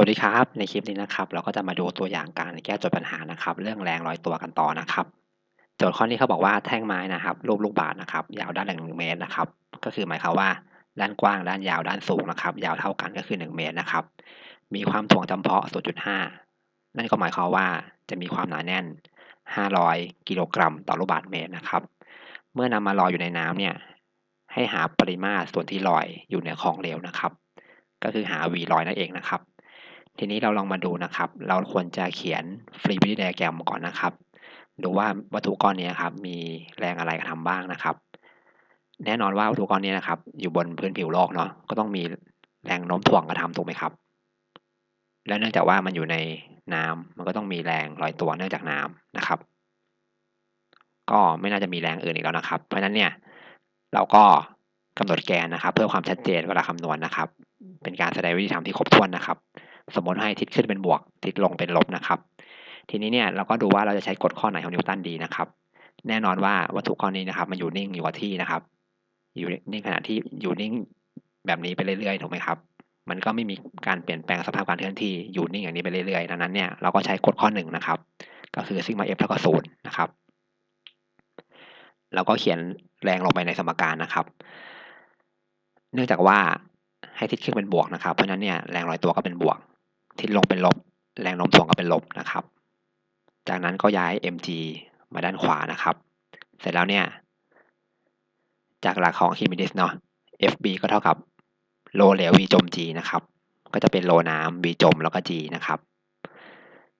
วัสดีครับ ในคลิปนี้นะครับ เราก็จะมาดูตัวอย่างการแก้โจทย์ปัญหานะครับ เรื่องแรงลอยตัวกันต่อนะครับ โจทย์ข้อนี้เขาบอกว่าแท่งไม้นะครับ รูปลูกบาศก์นะครับ ยาวด้านหนึ่งเมตรนะครับ ก็คือหมายความว่าด้านกว้างด้านยาวด้านสูงนะครับ ยาวเท่ากันก็คือ 1 เมตรนะครับ มีความถ่วงจำเพาะ 0.5 นั่นก็หมายความว่าจะมีความหนาแน่น 500 กิโลกรัมต่อลูกบาศก์เมตรนะครับ เมื่อนำมาลอยอยู่ในน้ำเนี่ย ให้หาปริมาตรส่วนที่ลอยอยู่เหนือของเหลวนะครับ ก็คือหา v ลอยนั่นเองนะครับ ทีนี้เราลองมาดูนะครับ เราควรจะเขียน fluidity diagram ก่อนนะครับ ดูว่าวัตถุก้อนนี้ครับมีแรงอะไรกระทำบ้างนะครับ แน่นอนว่าวัตถุก้อนนี้นะครับ อยู่บนพื้นผิวโลกเนาะก็ต้องมีแรงโน้มถ่วงกระทำถูกไหมครับ และเนื่องจากว่ามันอยู่ในน้ำมันก็ต้องมีแรงลอยตัวเนื่องจากน้ำนะครับ ก็ไม่น่าจะมีแรงอื่นอีกแล้วนะครับ เพราะฉะนั้นเนี่ยเราก็กำหนดแกนนะครับ เพื่อความชัดเจนเวลาคำนวณนะครับ เป็นการแสดงวิธีทำที่ครบถ้วนนะครับ สมมติให้ทิศขึ้นเป็นบวก ทิศลงเป็นลบนะครับ ทีนี้เนี่ยเราก็ดูว่าเราจะใช้กฎข้อไหนของนิวตันดีนะครับ แน่นอนว่าวัตถุก้อนนี้นะครับ มันอยู่นิ่งอยู่กับที่นะครับ อยู่นิ่งขณะที่อยู่นิ่งแบบนี้ไปเรื่อยๆถูกไหมครับ มันก็ไม่มีการเปลี่ยนแปลงสภาพการเคลื่อนที่อยู่นิ่งอย่างนี้ไปเรื่อยๆดังนั้นเนี่ยเราก็ใช้กฎข้อหนึ่งนะครับ ก็คือซิกมาเอฟเท่ากับศูนย์นะครับเราก็เขียนแรงลงไปในสมการนะครับ เนื่องจากว่าให้ทิศขึ้นเป็นบวกนะครับ เพราะฉะนั้นเนี่ยแรงลอยตัวก็เป็นบวก ทิศลงเป็นลบ แรงโน้มถ่วงก็เป็นลบนะครับ จากนั้นก็ย้าย mg มาด้านขวานะครับ เสร็จแล้วเนี่ย จากหลักของคิมิดิสเนาะ fb ก็เท่ากับโลเหลว v จม g นะครับ ก็จะเป็นโลน้ำ v จมแล้วก็ g นะครับ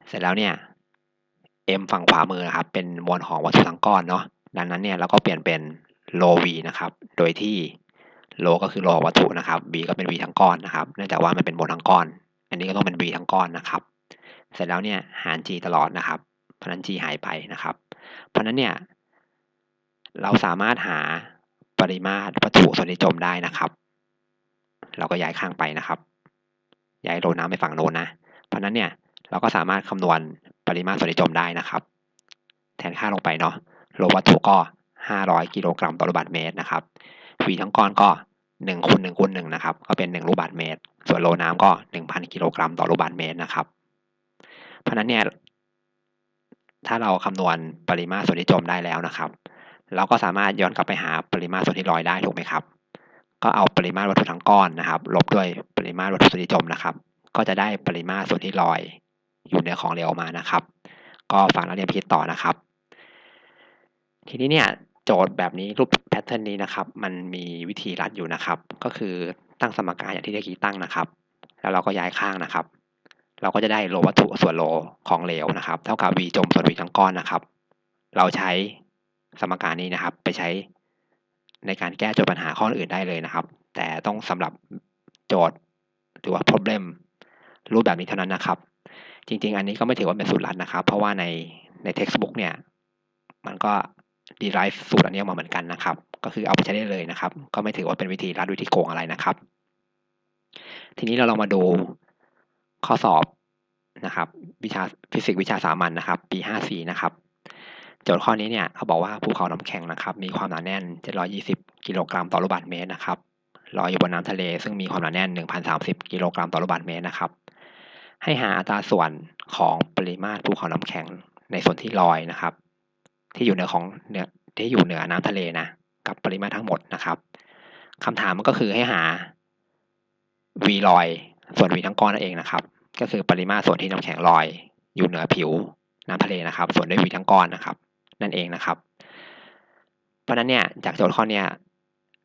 เสร็จแล้วเนี่ย m ฝั่งขวามือนะครับ เป็นมวลของวัตถุทั้งก้อนเนาะ ดังนั้นเนี่ยเราก็เปลี่ยนเป็นโล v นะครับ โดยที่โลก็คือโลวัตถุนะครับ b ก็เป็น v ทั้งก้อนนะครับ เนื่องจากว่ามันเป็นมวลทั้งก้อน อันนี้ก็ต้องเป็น v ทั้งก้อนนะครับ เสร็จแล้วเนี่ยหาร g ตลอดนะครับ เพราะนั้น g หายไปนะครับ เพราะนั้นเนี่ยเราสามารถหาปริมาตรวัตถุส่วนที่จมได้นะครับ เราก็ย้ายข้างไปนะครับย้ายโลน้ำไปฝั่งโน้นนะ เพราะนั้นเนี่ยเราก็สามารถคำนวณปริมาตรส่วนที่จมได้นะครับ แทนค่าลงไปเนาะโลวัตถุก็ 500 กิโลกรัมต่อลูกบาศก์เมตรนะครับ v ทั้งก้อนก็ 1คูณ1คูณ1นะครับก็เป็น 1 ลูกบาศก์เมตร ส่วนโลน้ำก็ 1,000 กิโลกรัมต่อลูกบาศก์เมตรนะครับ เพราะนั้นเนี่ยถ้าเราคำนวณปริมาตรส่วนที่จมได้แล้วนะครับ เราก็สามารถย้อนกลับไปหาปริมาตรส่วนที่ลอยได้ถูกไหมครับ ก็เอาปริมาตรวัตถุทั้งก้อนนะครับลบด้วยปริมาตรวัตถุส่วนที่จมนะครับ ก็จะได้ปริมาตรส่วนที่ลอย อยู่เหนือของเหลวมานะครับ ก็ฝากนักเรียนพิจต่อนะครับ ทีนี้เนี่ย โจทย์แบบนี้รูปแพทเทิร์นนี้นะครับ มันมีวิธีรัดอยู่นะครับ ก็คือตั้งสมการอย่างที่ได้กี้ตั้งนะครับ แล้วเราก็ย้ายข้างนะครับ เราก็จะได้โลวัตถุส่วนโลของเหลวนะครับ เท่ากับ v จมส่วน v ทั้งก้อนนะครับ เราใช้สมการนี้นะครับ ไปใช้ในการแก้โจทย์ปัญหาข้ออื่นได้เลยนะครับ แต่ต้องสำหรับโจทย์หรือว่า problem รูปแบบนี้เท่านั้นนะครับ จริง ๆ อันนี้ก็ไม่ถือว่าเป็นสูตรลัดนะครับ เพราะว่าในใน textbook เนี่ย มันก็ derive สูตรอันนี้ออกมาเหมือนกันนะครับ ก็คือเอาไปใช้ได้เลยนะครับ ก็ไม่ถือว่าเป็นวิธีรัดวิธีโกงอะไรนะครับ ทีนี้เราลองมาดูข้อสอบนะครับวิชาฟิสิกส์วิชาสามัญนนะครับ ปี 54 นะครับ โจทย์ข้อนี้เนี่ยเขาบอกว่าภูเขาน้ำแข็งนะครับ มีความหนาแน่น 720 กิโลกรัมต่อลูกบาศก์เมตรนะครับลอยอยู่บนน้ำทะเล ซึ่งมีความหนาแน่น 1,030 กิโลกรัมต่อลูกบาศก์เมตรนะครับ ให้หาอัตราส่วนของปริมาตรภูเขาน้ำแข็งในส่วนที่ลอยนะครับ ที่อยู่เหนือของเหนือที่อยู่เหนือน้ำทะเลนะกับปริมาตรทั้งหมดนะครับคำถามมันก็คือให้หา v ลอยส่วน v ทั้งก้อนนั่นเองนะครับ ก็คือปริมาตรส่วนที่น้ำแข็งลอย อยู่เหนือผิวน้ำทะเลนะครับ ส่วนด้วย v ทั้งก้อนนะครับ นั่นเองนะครับ เพราะนั้นเนี่ยจากโจทย์ข้อเนี้ย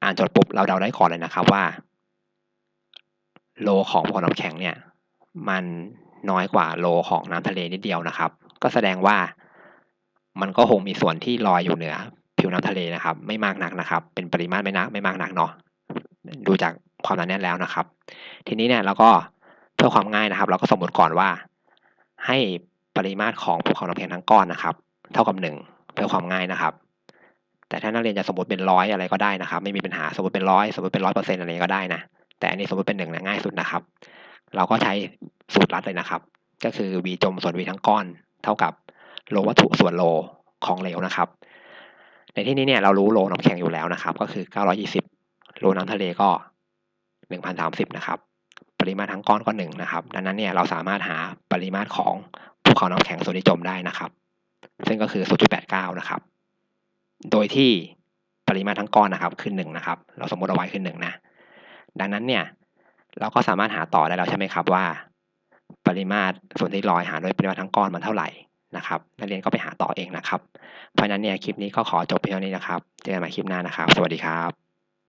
อ่านโจทย์ปุ๊บเราเดาได้ก่อนเลยนะครับว่า โลของภูเขาน้ำแข็งเนี่ย มันน้อยกว่าโลของน้ำทะเลนิดเดียวนะครับ ก็แสดงว่า มันก็คงมีส่วนที่ลอยอยู่เหนือ ผิวน้ำทะเลนะครับ ไม่มากนักนะครับ เป็นปริมาตรไม่นักไม่มากนักเนาะดูจากความหนาแน่นแล้วนะครับ ทีนี้เนี่ยเราก็เพื่อความง่ายนะครับ เราก็สมมติก่อนว่า ให้ปริมาตรของภูเขาน้ำแข็งทั้งก้อนนะครับ เท่ากับหนึ่งเพื่อความง่ายนะครับ แต่ถ้านักเรียนจะสมมติเป็นร้อยอะไรก็ได้นะครับ ไม่มีปัญหาสมมติเป็นร้อยสมมติเป็นร้อยเปอร์เซ็นต์อะไรก็ได้นะแต่อันนี้สมมติเป็นหนึ่งนะง่ายสุดนะครับ เราก็ใช้สูตรลัดเลยนะครับ ก็คือ v จมส่วน v ทั้งก้อน เท่ากับ โลวัตถุส่วนโลของเหลวนะครับ ในที่นี้เนี่ยเรารู้โลน้ำแข็งอยู่แล้วนะครับ ก็คือ 920 โลน้ำทะเลก็ 1,030 นะครับ ปริมาตรทั้งก้อนก็หนึ่งนะครับ ดังนั้นเนี่ยเราสามารถหาปริมาตรของภูเขาน้ำแข็งส่วนที่จมได้นะครับ ซึ่งก็คือ 0.89 นะครับ โดยที่ปริมาตรทั้งก้อนนะครับคือหนึ่งนะครับ เราสมมติเอาไว้คือหนึ่งนะ ดังนั้นเนี่ยเราก็สามารถหาต่อได้แล้วใช่ไหมครับว่า ปริมาตรส่วนที่ลอยหารด้วยปริมาตรทั้งก้อนมันเท่าไหร่ นะครับนักเรียนก็ไปหาต่อเองนะครับ เพราะนั้นเนี่ยคลิปนี้ก็ขอจบเพียงเท่านี้นะครับ เจอกันใหม่คลิปหน้านะครับ สวัสดีครับ